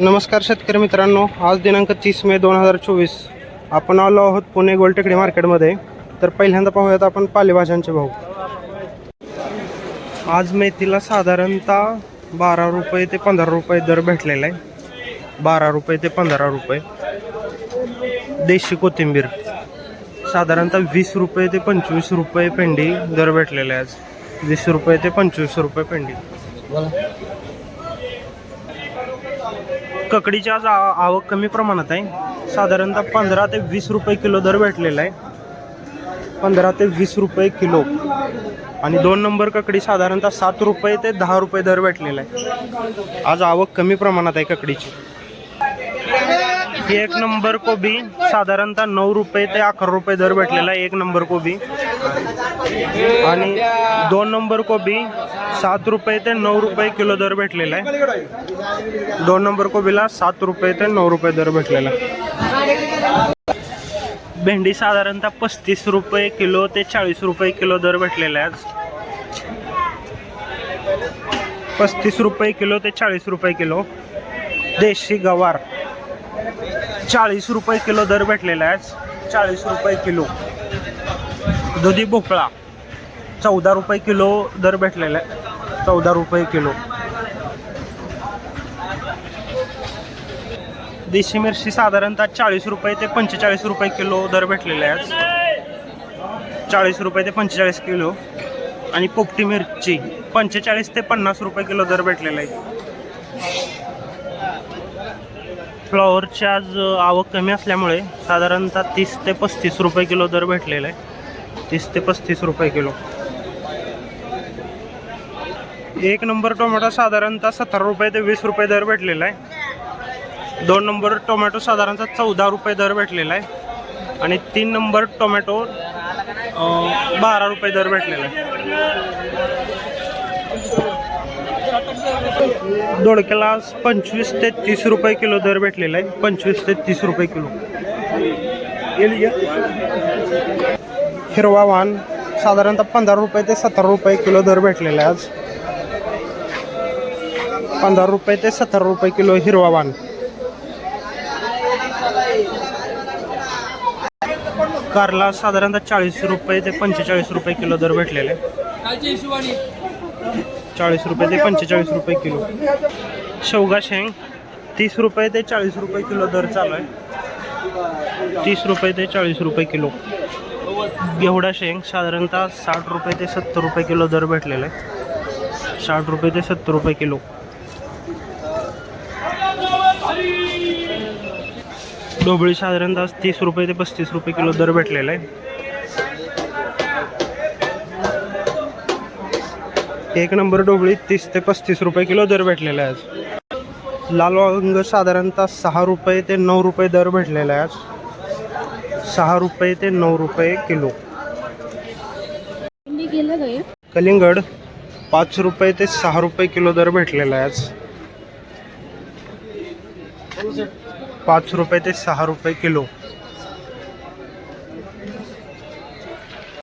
नमस्कार शेतकरी मित्रांनो आज दिनांक तीस मे दोन हजार चोवीस. आपण आलो आहोत पुणे गोलटेकडी मार्केटमध्ये. तर पहिल्यांदा पाहूयात आपण पालेभाज्यांचे भाव. आज मेथीला साधारणतः बारा रुपये ते पंधरा रुपये दर भेटलेला आहे. बारा रुपये ते पंधरा रुपये. देशी कोथिंबीर. साधारणतः वीस रुपये ते पंचवीस रुपये पेंडी दर भेटलेला आहे आज. वीस रुपये ते पंचवीस रुपये पेंडी. ककडीची आज आवक कमी प्रमाणात आहे. साधारणतः पंधरा ते वीस रुपये किलो दर भेटलेला आहे. पंधरा ते वीस रुपये किलो. आणि दोन नंबर ककडी साधारणतः सात रुपये ते दहा रुपये दर भेटलेला आहे. आज आवक कमी प्रमाणात आहे ककडीची. एक नंबर कोबी साधारणतः नऊ रुपये ते अकरा रुपये दर भेटलेला आहे. एक नंबर कोबी. आणि दोन नंबर कोबी सात रुपये ते नऊ रुपये किलो दर भेटलेला आहे. दोन नंबर कोबीला सात रुपये ते नऊ रुपये दर भेटलेला आहे. भेंडी साधारणतः पस्तीस रुपये किलो ते चाळीस रुपये किलो दर भेटलेला आहे आज. पस्तीस रुपये किलो ते चाळीस रुपये किलो. देशी गवार. चाळीस रुपये किलो दर भेटलेला आहे चाळीस रुपये किलो. दुधी भोपळा. चौदा रुपये किलो दर भेटलेला आहे. चौदा रुपये किलो. देशी मिरची साधारणतः चाळीस रुपये ते पंचेचाळीस रुपये किलो दर भेटलेला आहे चाळीस रुपये ते पंचेचाळीस किलो. आणि पोपटी मिरची पंचेचाळीस ते पन्नास रुपये किलो दर भेटलेला आहे फ्लॉवरची आज आवक कमी असल्यामुळे साधारणतः तीस ते पस्तीस रुपये किलो दर भेटलेला आहे. तीस ते पस्तीस रुपये किलो. एक नंबर टोमॅटो साधारणतः सतरा रुपये ते वीस रुपये दर भेटलेला आहे. दोन नंबर टोमॅटो साधारणतः चौदा रुपये दर भेटलेला आहे. आणि तीन नंबर टोमॅटो बारा रुपये दर भेटलेला आहे. दोडक्याला पंचवीस ते तीस रुपये किलो दर भेटलेला आहे. पंचवीस ते तीस रुपये किलो. हिरवा वाण साधारणतः पंधरा रुपये ते सतरा रुपये किलो दर भेटलेला आहे आज. पंधरा रुपये ते सतरा रुपये किलो हिरवा वाण. कारला साधारणतः चाळीस रुपये ते पंचेचाळीस रुपये किलो दर भेटलेले चाळीस रुपये ते पंचेचाळीस रुपये किलो. शेवगा शेंग तीस रुपये ते चाळीस रुपये किलो दर चालू आहे. तीस रुपये ते चाळीस रुपये किलो. घेवडा शेंग साधारणतः साठ रुपये ते सत्तर रुपये किलो दर भेटलेला आहे. साठ रुपये ते सत्तर रुपये किलो. ढोबळी साधारणतः तीस रुपये ते पस्तीस रुपये किलो दर भेटलेला आहे. एक नंबर डोबळी तीस ते पस्तीस रुपये किलो दर भेटलेला आहे आज. लाल वांग साधारणतः सहा रुपये ते नऊ रुपये दर भेटलेला आहे आज. सहा रुपये ते नऊ रुपये किलो. कलिंगड पाच रुपये ते सहा रुपये किलो दर भेटलेला आहे आज. पाच रुपये ते सहा रुपये किलो.